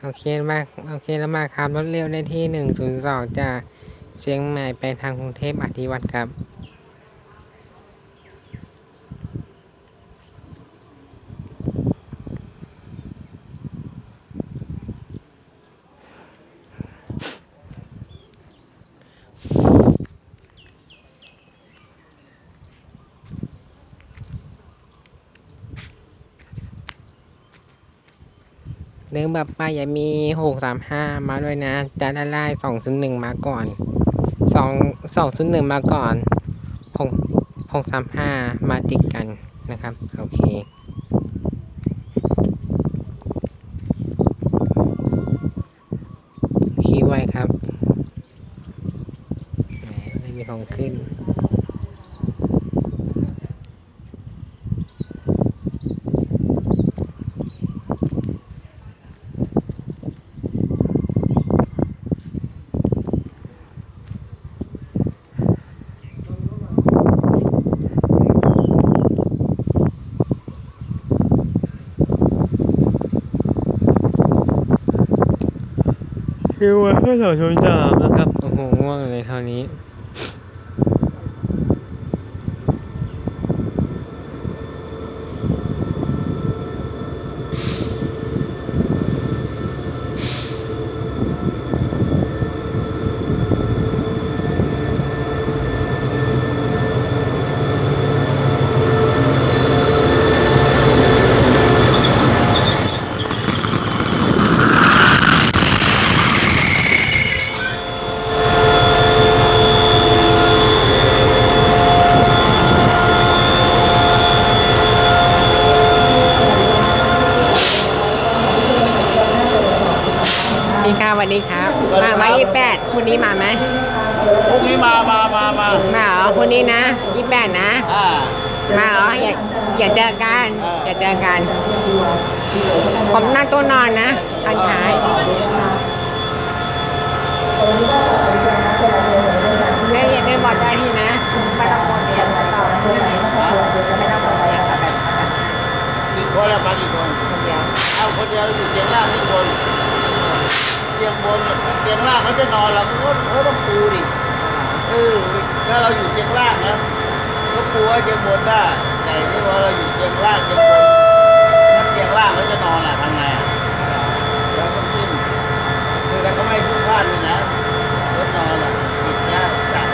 โอเคมาโอเคแล้วมาครับรถเร็วได้ที่หนึ่งศูนย์สองจากเชียงใหม่ไปทางกรุงเทพอธิวัตรครับ เรื่องแบบไปอย่ามีหกสามห้ามาด้วยนะจะได้ไล่สองศูนย์หนึ่งมาก่อนสองสองศูนย์หนึ่งมาก่อนหกหกสามห้ามาติดกันนะครับ โอเคคีย์ไว้ครับไม่มีของขึ้น คิวไว้เพื่อสองชนสามนะครับโอ้โหง่วงเลยคราวนี้ วัสดีครับ มาไหมยี่แปดคุณนี้มาไหมพรุ่งนี้มามามามามาเหรอคุณนี้นะยี่แปดนะ อ่า มาเหรออย่าอย่าเจอกันเออออย่าเจอกัน ผมนั่งตัวนอนนะตอนท้ายเนี่ยอย่าลืมบอกได้ที่นะไม่ต้องกดเรียนไม่ต้องไม่ต้องกดเรียนเอาแบบเอาแบบกี่คนแล้วมากี่คนคนเดียวเอาคนเดียวอยู่เตียงล่างที่คน เตียงบนเนี่ยเตียงล่างเขาจะนอนเราก็เขาต้องปูดิเออถ้าเราอยู่เตียงล่างนะก็ปูไว้เตียงบนได้แต่ที่ว่าเราอยู่เตียงล่างเตียงบนถ้าเตียงล่างเขาจะนอนอะทำไงอะแล้วก็ขึ้นคือถ้าเขาไม่พูดพลาดเลยนะรถนอนอะผิดแล้วจับ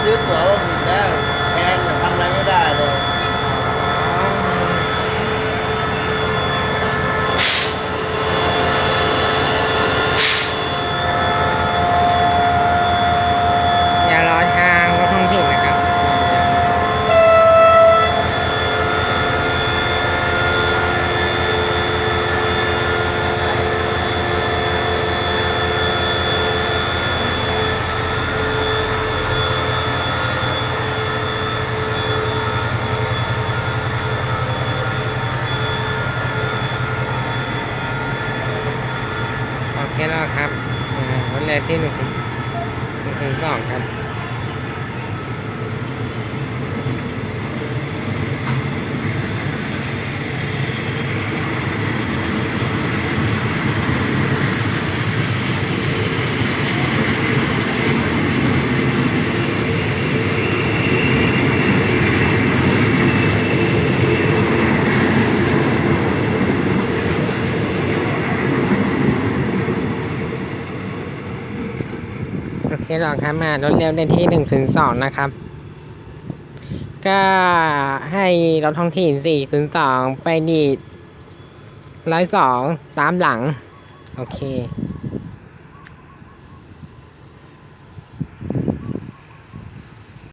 ซื้อตั๋วผิดแล้วแพงแต่ทำอะไรไม่ได้เลยารอทางรถท้องถิ่นนะครับ โอเคแล้วครับ อ่าวันแรกที่หนึ่งศูนย์หนึ่งศูนย์สองครับ โอเคหรอกครับมารถเร็วได้ที่หนึ่งถึงสองนะครับ ก็ให้รถท้องถิ่นสี่ถึงสองไปดีร้อยสองตามหลัง โอเค